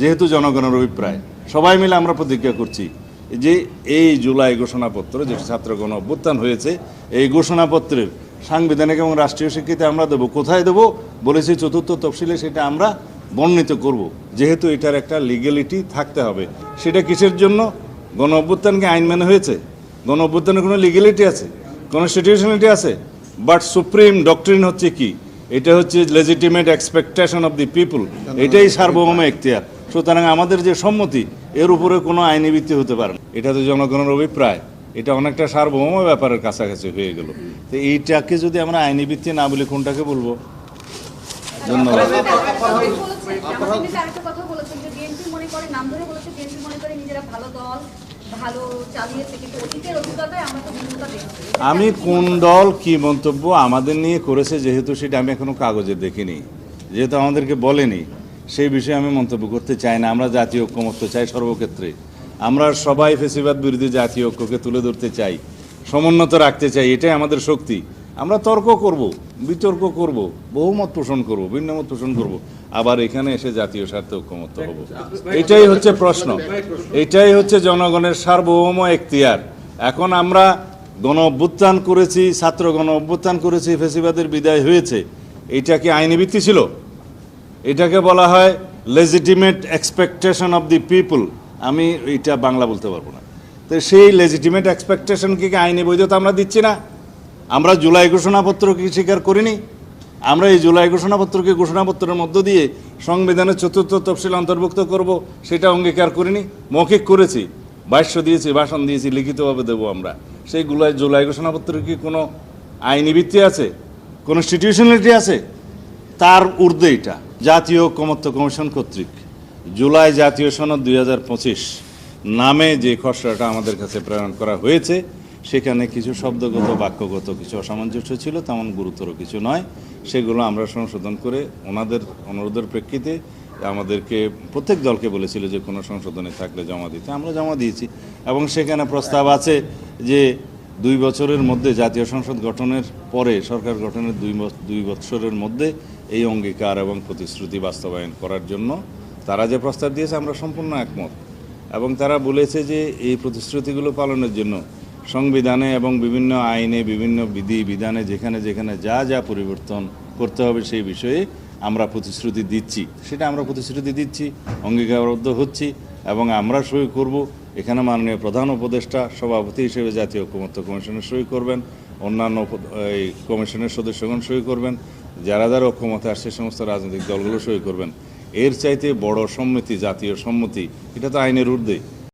যেহেতু জনগণের অভিপ্রায় সবাই মিলে আমরা প্রতিজ্ঞা করছি যে এই জুলাই ঘোষণাপত্র যেটা ছাত্রগণ অভ্যুত্থান হয়েছে এই ঘোষণাপত্রের সাংবিধানিক এবং রাষ্ট্রীয় স্বীকৃতি আমরা দেবো কোথায় দেবো বলেছি চতুর্থ তফসিলে সেটা আমরা বর্ণিত করব। যেহেতু এটার একটা লিগ্যালিটি থাকতে হবে। সেটা কিসের জন্য? গণ অভ্যুত্থানকে আইন মেনে হয়েছে। গণ অভ্যুত্থানের কোনো লিগ্যালিটি আছে? কনস্টিটিউশনালিটি আছে? বাট সুপ্রিম ডক্ট্রিন হচ্ছে কি? এটা হচ্ছে legitimate expectation of the people এটাই সার্বভৌম এখতিয়ার। সুতরাং আমাদের যে সম্মতি এর উপরে কোনো আইনি ভিত্তি হতে পারে না। এটা তো জনগণের অভিপ্রায়। এটা অনেকটা সার্বভৌম ব্যাপারের কাছাকাছি হয়ে গেল। তো এইটাকে যদি আমরা আইনি ভিত্তি না বলি কোনটাকে বলব? ধন্যবাদ। আমি কোন দল কি মন্তব্য আমাদের নিয়ে করেছে যেহেতু সেটা আমি এখনও কাগজে দেখিনি যেহেতু আমাদেরকে বলেনি। সেই বিষয়ে আমি মন্তব্য করতে চাই না। আমরা জাতীয় ঐক্যমত্য চাই সর্বক্ষেত্রে। আমরা সবাই ফেসিবাদ বিরোধী জাতীয় ঐক্যকে তুলে ধরতে চাই, সমুন্নত রাখতে চাই, এটাই আমাদের শক্তি। আমরা তর্ক করব, বিতর্ক করব, বহুমত পোষণ করব, ভিন্নমত পোষণ করব, আবার এখানে এসে জাতীয় স্বার্থে ঐক্যমত্য হব। এটাই হচ্ছে প্রশ্ন। এটাই হচ্ছে জনগণের সার্বভৌম এখতিয়ার। এখন আমরা গণ অভ্যুত্থান করেছি, ছাত্র গণ অভ্যুত্থান করেছি, ফেসিবাদের বিদায় হয়েছে। এটা কি আইনি ভিত্তি ছিল? এটাকে বলা হয় legitimate expectation of the people আমি এটা বাংলা বলতে পারব না। তো সেই লেজিটিমেট এক্সপেকটেশনকে কি আইনি বৈধতা আমরা দিচ্ছি না? আমরা জুলাই ঘোষণাপত্রকে স্বীকার করিনি। আমরা এই জুলাই ঘোষণাপত্রকে ঘোষণাপত্রের মধ্য দিয়ে সংবিধানের চতুর্থ তফসিল অন্তর্ভুক্ত করব, সেটা অঙ্গীকার করিনি, মৌখিক করেছি, ভাষ্য দিয়েছি, ভাষণ দিয়েছি, লিখিতভাবে দেবো আমরা। সেই জুলাই জুলাই ঘোষণাপত্রের কি কোনো আইনি ভিত্তি আছে? কোনো সিচুয়েশনালিটি আছে? তার ঊর্ধ্বে এটা। জাতীয় ঐক্যমত্য কমিশন কর্তৃক জুলাই জাতীয় সনদ দুই হাজার পঁচিশ নামে যে খসড়াটা আমাদের কাছে প্রেরণ করা হয়েছে, সেখানে কিছু শব্দগত, বাক্যগত কিছু অসামঞ্জস্য ছিল, তেমন গুরুতর কিছু নয়। সেগুলো আমরা সংশোধন করে ওনাদের, অনুরোধের প্রেক্ষিতে আমাদেরকে, প্রত্যেক দলকে বলেছিল যে কোনো সংশোধনে থাকলে জমা দিতে। আমরা জমা দিয়েছি। এবং সেখানে প্রস্তাব আছে যে দুই বছরের মধ্যে জাতীয় সংসদ গঠনের পরে সরকার গঠনের দুই দুই বছরের মধ্যে এই অঙ্গীকার এবং প্রতিশ্রুতি বাস্তবায়ন করার জন্য তারা যে প্রস্তাব দিয়েছে আমরা সম্পূর্ণ একমত। এবং তারা বলেছে যে এই প্রতিশ্রুতিগুলো পালনের জন্য সংবিধানে এবং বিভিন্ন আইনে, বিভিন্ন বিধি, বিধানে যেখানে যেখানে যা যা পরিবর্তন করতে হবে সেই বিষয়ে আমরা প্রতিশ্রুতি দিচ্ছি। সেটা আমরা প্রতিশ্রুতি দিচ্ছি, অঙ্গীকারবদ্ধ হচ্ছি এবং আমরা সই করব এখানে মাননীয় প্রধান উপদেষ্টা, সভাপতি হিসেবে জাতীয় ঐক্যমত্য কমিশনের সই করবেন, অন্যান্য এই কমিশনের সদস্যগণ সই করবেন, যারা যারা ঐক্যমতে আসছে, সমস্ত রাজনৈতিক দলগুলো সই করবেন। এর চাইতে বড় সম্মতি, জাতীয় সম্মতি, এটা তো আইনের ঊর্ধ্বে।